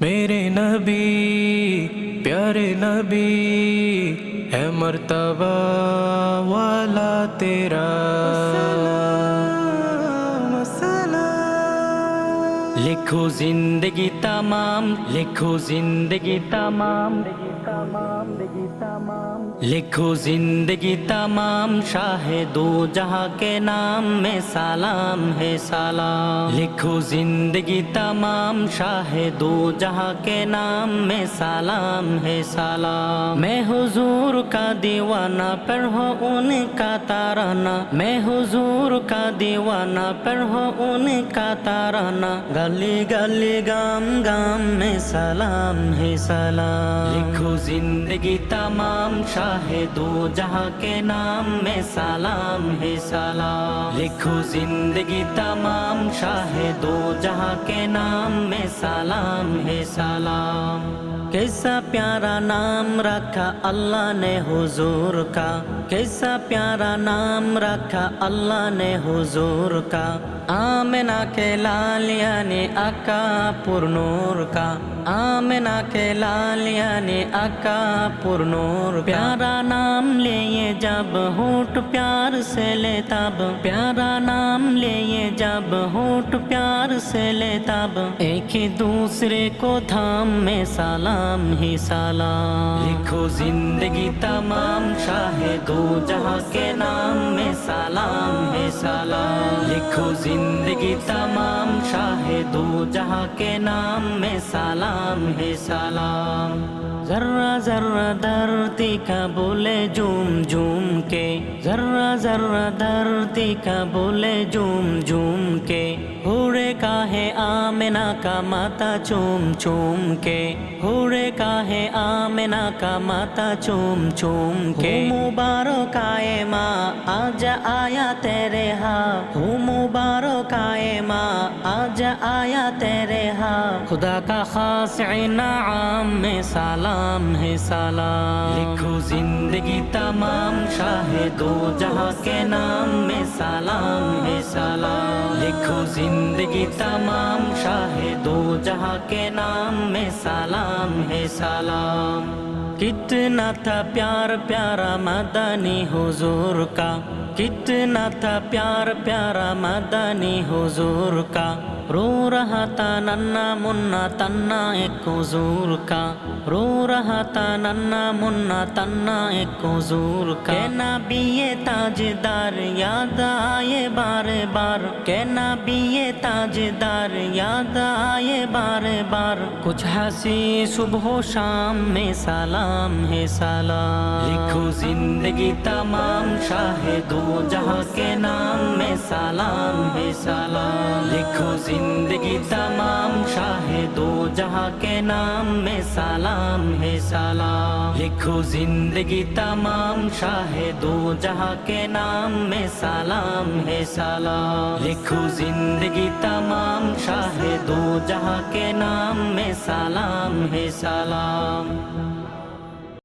میرے نبی پیارے نبی ہے مرتبہ والا تیرا۔ لکھو زندگی تمام لکھو زندگی تمام لکھو زندگی تمام شاہ دو جہاں کے نام میں سلام ہے سلام لکھو زندگی تمام شاہ دو جہاں کے نام میں سلام ہے سلام میں حضور کا دیوانہ پڑھو ان کا تارانہ میں حضور کا دیوانہ پڑھو ان کا تارانہ گلی گلی گام گام میں سلام ہے سلام۔ لکھو زندگی تمام شاہ دو جہاں کے نام میں سلام ہے سلام۔ لکھو زندگی تمام شاہ دو جہاں کے نام میں سلام ہے سلام۔ کیسا پیارا نام رکھا اللہ نے حضور کا؟ کیسا پیارا نام رکھا اللہ نے حضور کا؟ آمنا کے لال یعنی اکا پر نور کا۔ آمنا کے لال یعنی اکا پر نور پیارا نام لیے جب ہوٹ پیار سے لے تب۔ پیارا نام لیے جب ہوٹ پیار سے لے تب۔ ایک ہی دوسرے کو تھام میں سلام۔ ہی سلام۔ لکھو زندگی تمام، شاہ دو جہاں کے نام میں سلام ہے سلام۔ لکھو زندگی تمام، شاہ دو جہاں کے نام میں سلام ہے سلام۔ ذرہ ذرہ دھرتی کا بولے جوم جوم کے۔ ذرہ ذرہ دھرتی کا بولے جوم جوم کے۔ آمنا کا ماتا چوم چوم کے۔ ہوڑے کا ہے آمنا کا ماتا چوم چوم کے۔ مبارک آئے ماں، آج آیا تیرے ہاں۔ ہوں مبارک آئے ماں آج آیا تیرے ہاں۔ خدا کا خاص انعام میں سلام ہے سلام۔ لکھو زندگی تمام شاہ دو جہاں کے نام میں سلام ہے سلام۔ لکھو زندگی تمام شاہ دو جہاں کے نام میں سلام ہے سلام۔ کتنا تھا پیار پیارا مدنی حضور کا۔ کتنا تھا پیار پیارا مدنی حضور کا۔ رو رہا تھا ننا منا تنا ایک حضور کا۔ رو رہا تھا ننا منا تنا ایک حضور کا۔ کہ نبی تاجدار یاد آئے بار بار۔ کہ نبی تاجدار یاد آئے بار بار۔ کچھ ہنسی صبح و شام میں سلام ہے سلام۔ لکھو زندگی تمام شاہ دو جہاں کے نام میں سلام ہے سلام۔ لکھو زندگی تمام شاہ دو جہاں کے نام میں سلام ہے، سلام۔ لکھو زندگی تمام شاہ دو جہاں کے نام میں سلام ہے، سلام۔ لکھو زندگی تمام شاہ دو جہاں کے نام میں سلام ہے، سلام۔